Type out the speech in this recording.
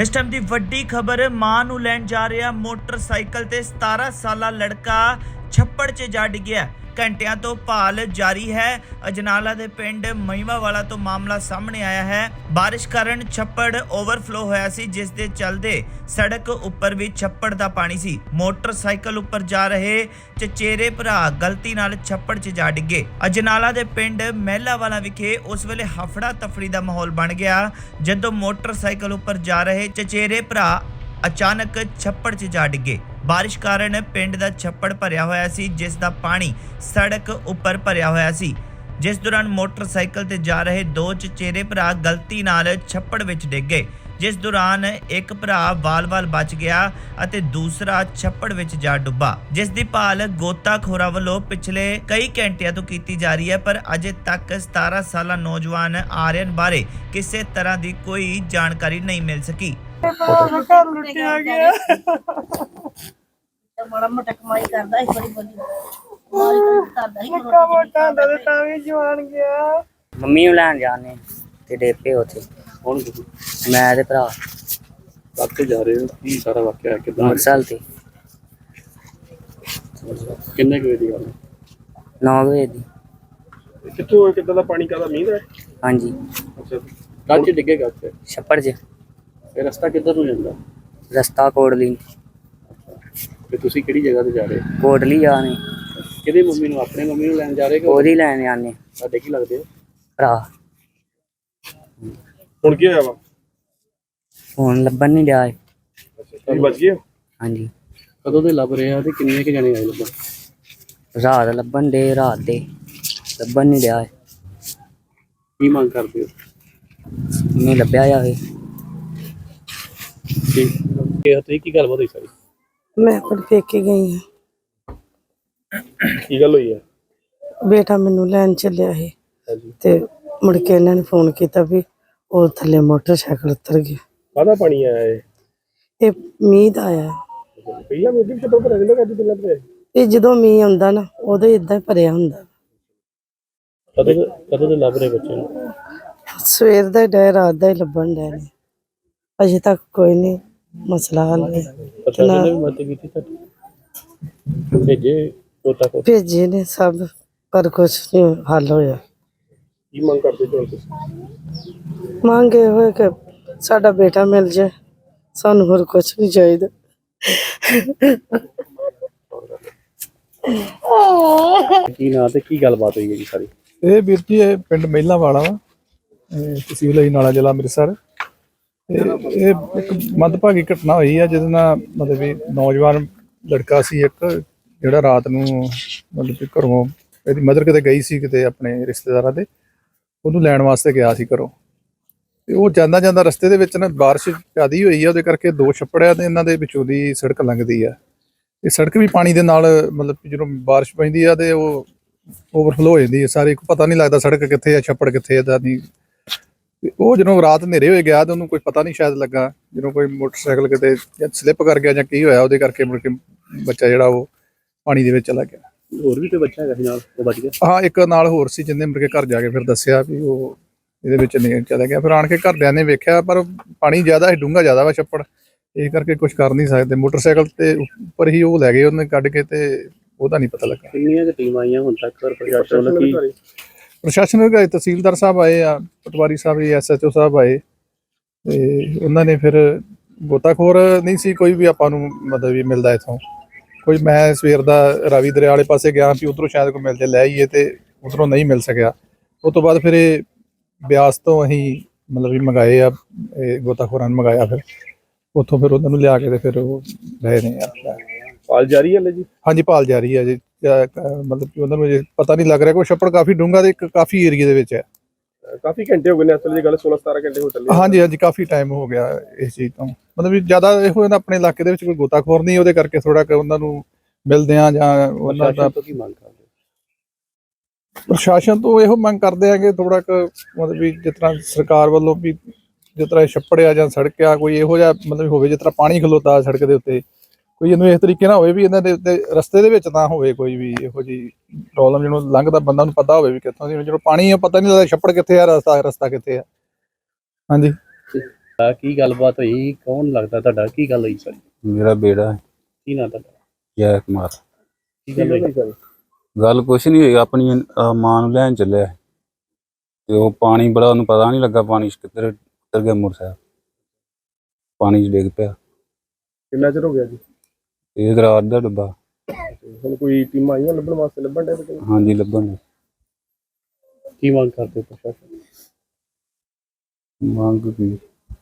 ਇਸ ਟਾਈਮ ਦੀ ਵੱਡੀ ਖਬਰ, ਮਾਂ ਨੂੰ ਲੈਣ ਜਾ ਰਿਹਾ ਮੋਟਰਸਾਈਕਲ ਤੇ 17 ਸਾਲਾ ਲੜਕਾ ਛੱਪੜ 'ਚ ਜਾ ਡਿੱਗਿਆ। ਘੰਟਿਆਂ ਤੋਂ ਭਾਲ ਜਾਰੀ ਹੈ। ਅਜਨਾਲਾ ਦੇ ਪਿੰਡ ਮਹੀਵਾਵਾਲਾ ਤੋਂ ਮਾਮਲਾ ਸਾਹਮਣੇ ਆਇਆ ਹੈ। ਬਾਰਿਸ਼ ਕਾਰਨ ਛੱਪੜ ਓਵਰਫਲੋ ਹੋਇਆ ਸੀ, ਜਿਸ ਦੇ ਚੱਲਦੇ ਸੜਕ ਉੱਪਰ ਵੀ ਛੱਪੜ ਦਾ ਪਾਣੀ ਸੀ। ਮੋਟਰਸਾਈਕਲ ਉੱਪਰ ਜਾ ਰਹੇ ਚਚੇਰੇ ਭਰਾ ਗਲਤੀ ਨਾਲ ਛੱਪੜ 'ਚ ਜਾ ਡਿੱਗੇ। ਅਜਨਾਲਾ ਦੇ ਪਿੰਡ ਮਹਿਲਾਵਾਲਾ ਵਿਖੇ ਉਸ ਵੇਲੇ ਹਫੜਾ ਤਫੜੀ ਦਾ ਮਾਹੌਲ ਬਣ ਗਿਆ, ਜਦੋਂ ਮੋਟਰਸਾਈਕਲ ਉੱਪਰ ਜਾ ਰਹੇ ਚਚੇਰੇ ਭਰਾ ਅਚਾਨਕ ਛੱਪੜ 'ਚ ਜਾ ਡਿੱਗੇ। ਬਾਰਿਸ਼ ਕਾਰਨ ਪਿੰਡ ਦਾ ਛੱਪੜ ਭਰਿਆ ਹੋਇਆ ਸੀ ਜਿਸ ਦਾ ਪਾਣੀ ਸੜਕ ਉੱਪਰ ਭਰਿਆ ਹੋਇਆ ਸੀ। ਜਿਸ ਦੌਰਾਨ ਮੋਟਰਸਾਈਕਲ ਤੇ ਜਾ ਰਹੇ ਦੋ ਚਚੇਰੇ ਭਰਾ ਗਲਤੀ ਨਾਲ ਛੱਪੜ ਵਿੱਚ ਡਿੱਗ ਗਏ। ਜਿਸ ਦੌਰਾਨ ਇੱਕ ਭਰਾ ਵਾਲ-ਵਾਲ ਬਚ ਗਿਆ ਅਤੇ ਦੂਸਰਾ ਛੱਪੜ ਵਿੱਚ ਜਾ ਡੁੱਬਾ। ਜਿਸ ਦੀ ਭਾਲ ਗੋਤਾਖੋਰਾਂ ਵੱਲੋਂ ਪਿਛਲੇ ਕਈ ਘੰਟਿਆਂ ਤੋਂ ਕੀਤੀ ਜਾ ਰਹੀ ਹੈ ਪਰ ਅਜੇ ਤੱਕ 17 ਸਾਲਾ ਨੌਜਵਾਨ ਆਰਿਅਨ ਬਾਰੇ ਕਿਸੇ ਤਰ੍ਹਾਂ ਦੀ ਕੋਈ ਜਾਣਕਾਰੀ ਨਹੀਂ ਮਿਲ ਸਕੀ। ਮਾੜਾ ਮੋਟਾ ਕਮਾਈ ਕਰਦਾ ਸੀ ਬੜੀ ਬੜੀ ਕਮਾਈ ਕਰਦਾ ਸੀ ਮੱਕਾ ਮੋਟਾ ਹੁੰਦਾ ਤੇ ਤਾਂ ਵੀ ਜਵਾਨ ਗਿਆ। ਮੰਮੀ ਨੂੰ ਲੈਣ ਜਾਣੇ ਤੇ ਡੇਪੇ ਉੱਥੇ। ਤੁਸੀਂ ਮੈਂ ਤੇ ਭਰਾ। ਕਾਕੇ ਜਾ ਰਹੇ ਹੋ? ਕੀ ਸਾਰਾ ਵਾਕਿਆ ਹੈ? ਕਿਦਾਂ? ਮੋਟਰਸਾਈਕਲ ਤੇ। ਕਿੰਨੇ ਕੁ ਵਜੇ ਦੀ ਗੱਲ ਹੈ? 9 ਵਜੇ ਦੀ। ਕਿੱਥੋਂ ਕਿੱਦਾਂ ਦਾ ਪਾਣੀ ਕਾਦਾ ਮੀਂਹ ਦਾ ਹੈ? ਹਾਂਜੀ। ਅੱਛਾ। ਕੱਚ ਡਿੱਗੇਗਾ ਤੇ ਛੱਪੜ 'ਚ। ਇਹ ਰਸਤਾ ਕਿੱਧਰ ਨੂੰ ਜਾਂਦਾ? ਰਸਤਾ ਕੋਟਲੀ ਤੇ ਤੁਸੀਂ ਕਿਹੜੀ ਜਗ੍ਹਾ ਤੇ ਜਾ ਰਹੇ ਹੋ? ਕੋਟਲੀ ਜਾਣੇ। ਕਿਹਦੀ ਮੰਮੀ ਨੂੰ ਆਪਣੇ ਮੰਮੀ ਨੂੰ ਲੈਣ ਜਾ ਰਹੇ ਕਿ ਉਹਦੀ ਲੈਣ ਜਾਣੇ। ਸਾਡੇ ਕੀ ਲੱਗਦੇ ਹੋ ਭਰਾ। ਹੁਣ ਕੀ ਹੋਇਆ ਵਾ? ਹੁਣ ਲੱਭਣ ਨਹੀਂ ਇਹ। ਤੁਸੀਂ ਬਚ ਗਏ ਹਾਂਜੀ। ਕਦੋਂ ਦੇ ਲੱਭ ਰਹੇ ਆ ਤੇ ਕਿੰਨੇ ਕੁ ਜਣੇ ਆਏ ਲੱਭਣ? ਰਾਤ ਲੱਭਣ ਦੇ ਰਾਤ ਦੇ। ਲੱਭਣ ਨਹੀਂ ਇਹ। ਕੀ ਮੰਗ ਕਰਦੇ ਹੋ? ਨਹੀਂ ਲੱਭਿਆ ਜਾਵੇ। ਇਹ ਤੇ ਕੀ ਗੱਲਬਾਤ ਹੋਈ ਸਾਰੀ? ਮੈਂ ਆਪਣੇ ਪੇਕੇ ਗਈ ਹਾਂ। ਕੀ ਗੱਲ ਹੋਈ ਹੈ? ਬੇਟਾ ਮੈਨੂੰ ਲੈਣ ਚੱਲਿਆ ਸੀ ਹਾਂਜੀ। ਤੇ ਮੁੜ ਕੇ ਇਹਨਾਂ ਨੇ ਫੋਨ ਕੀਤਾ ਵੀ ਉਹ ਥੱਲੇ ਮੋਟਰਸਾਈਕਲ ਉਤਰ ਗਿਆ। ਕਾਹਦਾ ਪਾਣੀ ਆਇਆ ਹੈ ਇਹ ਮੀਂਹ ਦਾ ਆਇਆ। ਮੋਦੀ ਵਿੱਚ ਤੋਂ ਭਰਿਆ ਜਾਂਦਾ ਕਦੀ ਪਹਿਲਾਂ ਭਰਿਆ ਇਹ ਜਦੋਂ ਮੀਂਹ ਆਉਂਦਾ ਨਾ ਉਦੋਂ ਇਦਾਂ ਹੀ ਭਰਿਆ ਹੁੰਦਾ। ਕਦੋਂ ਦੇ- ਕਦੋਂ ਦੇ ਲੱਭ ਰਹੇ ਬੱਚੇ ਨੂੰ? ਸਵੇਰ ਦਾ ਹੀ ਡੈ ਰਾਤ ਦਾ ਹੀ ਲੱਭਣ ਡੈ ਨੇ ਅਜੇ ਤੱਕ ਕੋਈ ਨਹੀਂ ਮਸਲਾ ਹੱਲ ਨਹੀਂ ਪ੍ਰਸ਼ਾਸਨ ਨੇ। ਵੀ ਮਦਦ ਕੀਤੀ ਭੇਜੇ ਕੋਤਾ ਕੋ? ਭੇਜੇ ਨੇ ਸਭ ਪਰ ਕੁਝ ਨਹੀਂ ਹੱਲ ਹੋਇਆ। ਕੀ ਮੰਗ ਕਰਦੇ ਜੋ ਤੁਸੀਂ? ਮੰਗੇ ਹੋਏ ਕਿ ਸਾਡਾ ਬੇਟਾ ਮਿਲ ਜਾਏ ਸਾਨੂੰ ਹੋਰ ਕੁਝ ਨਹੀਂ ਚਾਹੀਦਾ। ਕੀ ਨਾਂ ਤੇ ਕੀ ਗੱਲਬਾਤ ਹੋਈ ਹੈ ਜੀ ਸਾਰੀ? ਇਹ ਵੀਰ ਜੀ ਇਹ ਪਿੰਡ ਮਹਿਲਾ ਵਾਲਾ ਵਾ ਤਹਿਸੀਲ ਹੈ ਨਾਲਾ ਜ਼ਿਲ੍ਹਾ ਅੰਮ੍ਰਿਤਸਰ। ਇਹ ਇਹ ਇੱਕ ਮੰਦਭਾਗੀ ਘਟਨਾ ਹੋਈ ਹੈ ਜਿਹਦੇ ਨਾਲ ਮਤਲਬ ਵੀ ਨੌਜਵਾਨ ਲੜਕਾ ਸੀ ਇੱਕ, ਜਿਹੜਾ ਰਾਤ ਨੂੰ ਮਤਲਬ ਕਿ ਘਰੋਂ ਇਹਦੀ ਮਦਰ ਕਿਤੇ ਗਈ ਸੀ ਕਿਤੇ ਆਪਣੇ ਰਿਸ਼ਤੇਦਾਰਾਂ ਦੇ, ਉਹਨੂੰ ਲੈਣ ਵਾਸਤੇ ਗਿਆ ਸੀ ਘਰੋਂ। ਤੇ ਉਹ ਜਾਂਦਾ ਜਾਂਦਾ ਰਸਤੇ ਦੇ ਵਿੱਚ ਨਾ ਬਾਰਿਸ਼ ਜ਼ਿਆਦੀ ਹੋਈ ਹੈ ਉਹਦੇ ਕਰਕੇ ਦੋ ਛੱਪੜਿਆਂ ਤੇ ਇਹਨਾਂ ਦੇ ਵਿੱਚੋਂ ਦੀ ਸੜਕ ਲੰਘਦੀ ਆ। ਇਹ ਸੜਕ ਵੀ ਪਾਣੀ ਦੇ ਨਾਲ ਮਤਲਬ ਕਿ ਜਦੋਂ ਬਾਰਿਸ਼ ਪੈਂਦੀ ਆ ਤੇ ਉਹ ਓਵਰਫਲੋ ਹੋ ਜਾਂਦੀ ਹੈ ਸਾਰੇ ਇੱਕ ਪਤਾ ਨਹੀਂ ਲੱਗਦਾ ਸੜਕ ਕਿੱਥੇ ਆ, ਛੱਪੜ ਕਿੱਥੇ ਆ ਦਾ ਨਹੀਂ ਤੇ ਉਹ ਜਦੋਂ ਰਾਤ ਹਨੇਰੇ ਹੋਏ ਗਿਆ ਤੇ ਉਹਨੂੰ ਕੋਈ ਪਤਾ ਨਹੀਂ ਸ਼ਾਇਦ ਲੱਗਾ ਜਦੋਂ ਕੋਈ ਮੋਟਰਸਾਈਕਲ ਕਿਤੇ ਜਾਂ ਸਲਿੱਪ ਕਰ ਗਿਆ ਜਾਂ ਕੀ ਹੋਇਆ ਉਹਦੇ ਕਰਕੇ ਮੁੜ ਕੇ ਬੱਚਾ ਜਿਹੜਾ ਉਹ ਪਾਣੀ ਦੇ ਵਿੱਚ ਚਲਾ ਗਿਆ। ਹੋਰ ਵੀ ਕੋਈ ਬੱਚਾ ਹੈਗਾ ਸੀ ਨਾਲ ਉਹ ਬਚ ਗਿਆ? ਹਾਂ ਇੱਕ ਨਾਲ ਹੋਰ ਸੀ ਜਿੰਨੇ ਮੁੜ ਕੇ ਘਰ ਜਾ ਕੇ ਫਿਰ ਦੱਸਿਆ ਵੀ ਉਹ ਇਹਦੇ ਵਿੱਚ ਨਹੀਂ ਚਲਾ ਗਿਆ। ਫਿਰ ਆਣ ਕੇ ਘਰਦਿਆਂ ਨੇ ਵੇਖਿਆ ਪਰ ਪਾਣੀ ਜ਼ਿਆਦਾ ਹੈ ਡੂੰਘਾ ਜ਼ਿਆਦਾ ਵਾ ਛੱਪੜ। ਇਹ ਕਰਕੇ ਕੁਝ ਕਰ ਨਹੀਂ ਸਕਦੇ। ਮੋਟਰਸਾਈਕਲ ਤੇ ਉੱਪਰ ਹੀ ਉਹ ਲੈ ਗਏ ਉਹਨੇ ਕੱਢ ਕੇ ਤੇ ਉਹਦਾ ਨਹੀਂ ਪਤਾ ਲੱਗਾ। ਕਿੰਨੀਆਂ ਕੁ ਟੀਮਾਂ ਆਈਆਂ ਹੁਣ ਤੱਕ? ਪਰ ਪ੍ਰਸ਼ਾਸਨ ਕੀ ਪ੍ਰਸ਼ਾਸਨ ਵਿਭਾਗ ਦੇ ਤਹਿਸੀਲਦਾਰ ਸਾਹਿਬ ਆਏ ਆ ਪਟਵਾਰੀ ਸਾਹਿਬ ਜੀ ਐਸਐਚਓ ਸਾਹਿਬ ਆਏ। ਤੇ ਉਹਨਾਂ ਨੇ ਫਿਰ ਗੋਤਾਖੋਰ ਨਹੀਂ ਸੀ ਕੋਈ ਵੀ ਆਪਾਂ ਨੂੰ ਮਦਦ ਵੀ ਮਿਲਦਾ ਇਥੋਂ। ਕੋਈ ਮੈਂ ਸਵੇਰ ਦਾ ਰਾਵੀ ਦਰਿਆ ਵਾਲੇ ਪਾਸੇ ਗਿਆ ਵੀ ਉਧਰੋਂ ਸ਼ਾਇਦ ਕੋਈ ਮਿਲ ਜੇ ਲੈ ਆਈਏ ਤੇ ਉਧਰੋਂ ਨਹੀਂ ਮਿਲ ਸਕਿਆ। ਉਸ ਤੋਂ ਬਾਅਦ ਫਿਰ ਇਹ ਬਿਆਸ ਤੋਂ ਅਸੀਂ ਮਤਲਬ ਵੀ ਮੰਗਾਏ ਆ ਇਹ ਗੋਤਾਖੋਰਾਂ ਨੂੰ ਮੰਗਾਇਆ ਫਿਰ। ਉੱਥੋਂ ਫਿਰ ਉਹਨਾਂ ਨੂੰ ਲਿਆ ਕੇ ਤੇ ਫਿਰ ਉਹ ਲੈ ਨੇ ਆ। ਪਾਲ ਜਾਰੀ ਹੈ ਜੀ? ਹਾਂਜੀ ਭਾਲ ਜਾਰੀ ਹੈ ਜੀ। ਮਤਲਬ ਕਿ ਉਹਨਾਂ ਨੂੰ ਪਤਾ ਨਹੀਂ ਲੱਗ ਰਿਹਾ ਕੋਈ ਛੱਪੜ ਕਾਫੀ ਡੂੰਘਾ ਤੇ ਇੱਕ ਕਾਫੀ ਏਰੀਆ ਦੇ ਵਿੱਚ ਹੈ। ਕਾਫੀ ਘੰਟੇ ਹੋ ਗਏ ਨੇ ਅਸਲ ਦੀ ਗੱਲ 16 17 ਘੰਟੇ ਹੋ ਚੱਲੇ ਹਾਂਜੀ ਹਾਂਜੀ ਕਾਫੀ ਟਾਈਮ ਹੋ ਗਿਆ ਇਸ ਚੀਜ਼ ਤੋਂ। ਮਤਲਬ ਵੀ ਜ਼ਿਆਦਾ ਇਹੋ ਇਹਨਾਂ ਆਪਣੇ ਇਲਾਕੇ ਦੇ ਵਿੱਚ ਕੋਈ ਗੋਤਾਖੋਰ ਨਹੀਂ ਉਹਦੇ ਕਰਕੇ ਥੋੜਾ ਕਿ ਉਹਨਾਂ ਨੂੰ ਮਿਲਦੇ ਆ ਜਾਂ ਉਹਨਾਂ ਦਾ ਪ੍ਰਸ਼ਾਸਨ ਤੋਂ ਕੀ ਮੰਗ ਕਰਦੇ ਪ੍ਰਸ਼ਾਸਨ ਤੋਂ ਇਹੋ ਮੰਗ ਕਰਦੇ ਆ ਕਿ ਥੋੜਾ ਕੁ ਮਤਲਬ ਵੀ ਜਿਸ ਤਰ੍ਹਾਂ ਸਰਕਾਰ ਵੱਲੋਂ ਵੀ ਜਿਸ ਤਰ੍ਹਾਂ ਇਹ ਛੱਪੜ ਆ ਜਾਂ ਸੜਕ ਆ ਕੋਈ ਇਹੋ ਜਿਹਾ ਮਤਲਬ ਹੋਵੇ ਜਿਸ ਤਰ੍ਹਾਂ ਪਾਣੀ ਖਲੋਤਾ ਸੜਕ ਦੇ ਉੱਤੇ। ਕੋਈ ਇਹਨੂੰ ਇਸ ਤਰੀਕੇ ਨਾਲ ਹੋਵੇ ਵੀ ਇਹਨਾਂ ਦੇ ਉੱਤੇ ਰਸਤੇ ਦੇ ਵਿੱਚ ਨਾ ਹੋਵੇ ਕੋਈ ਵੀ ਇਹੋ ਜੀ ਪ੍ਰੋਬਲਮ ਜਿਹਨੂੰ ਲੰਘਦਾ ਬੰਦਾ ਨੂੰ ਪਤਾ ਹੋਵੇ ਵੀ ਕਿੱਥੋਂ ਦੀ ਜਦੋਂ ਪਾਣੀ ਆ ਪਤਾ ਨਹੀਂ ਲੱਗਦਾ ਛੱਪੜ ਕਿੱਥੇ ਆ ਰਸਤਾ ਰਸਤਾ ਕਿੱਥੇ ਆ। ਹਾਂਜੀ। ਆ ਕੀ ਗੱਲਬਾਤ ਹੋਈ? ਕੌਣ ਲੱਗਦਾ ਤੁਹਾਡਾ? ਕੀ ਗੱਲ ਹੋਈ ਸਾਰੀ? ਮੇਰਾ ਬੇੜਾ ਹੈ, ਕੀ ਨਾਂ ਤੁਹਾਡਾ? ਜੈ ਕੁਮਾਰ। ਕੀ ਗੱਲ ਹੋਈ? ਗੱਲ ਕੁਛ ਨਹੀਂ ਹੋਈ ਆਪਣੀ ਅਹ, ਮਾਂ ਨੂੰ ਲੈਣ ਚੱਲਿਆ। ਸੀ। ਤੇ ਉਹ ਪਾਣੀ ਬੜਾ ਉਹਨੂੰ ਪਤਾ ਨਹੀਂ ਲੱਗਾ ਪਾਣੀ 'ਚ ਕਿੱਧਰ ਕਿੱਧਰ ਗਿਆ ਮੋਟਰਸਾਈਕਲ। ਪਾਣੀ 'ਚ ਡਿੱਗ ਪਿਆ। ਕਿੰਨਾ ਚਿਰ ਹੋ ਗਿਆ ਜੀ? ਇਹ ਰਾਤ ਦਾ ਡੱਬਾ। ਹੁਣ ਕੋਈ ਟੀਮਾਂ ਆਈਆਂ ਲੱਭਣ ਵਾਸਤੇ ਲੱਭਣ ਦੇ ਵਿੱਚ ਹਾਂਜੀ ਲੱਭਣ ਨੂੰ। ਕੀ ਮੰਗ ਕਰਦੇ ਹੋ ਪ੍ਰਸ਼ਾਸਨ? ਮੰਗ ਕੀ?